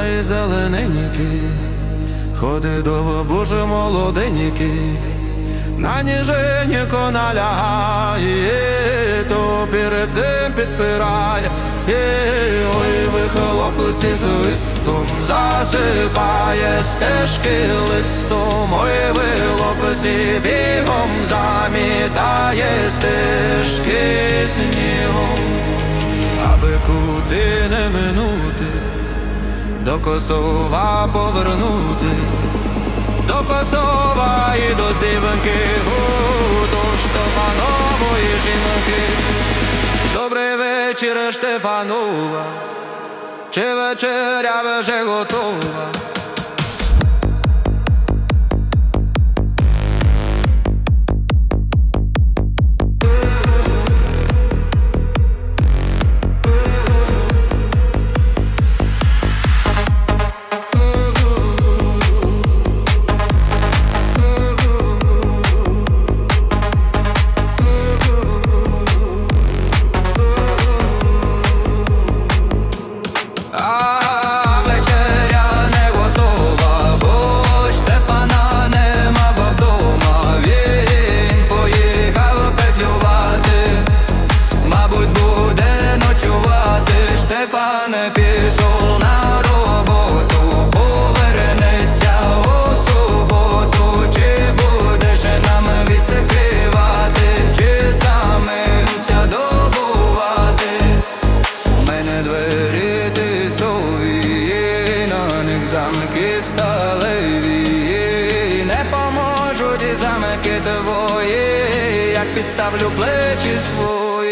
Ай, зелененькі, ходи до боже молоденькі, на ніженько налягає, то перед цим підпирає, ой, ви хлопці з листом засипає стежки листом, ой, ви бігом замітає стежки снігом, аби куди не до Косова повернути, до Косова і до дзвінки, до Штефанової жінки. Добрий вечір, Штефанова, чи вечеря вже готова? Замки сталеві, не поможуть і замки твої, як підставлю плечі свої.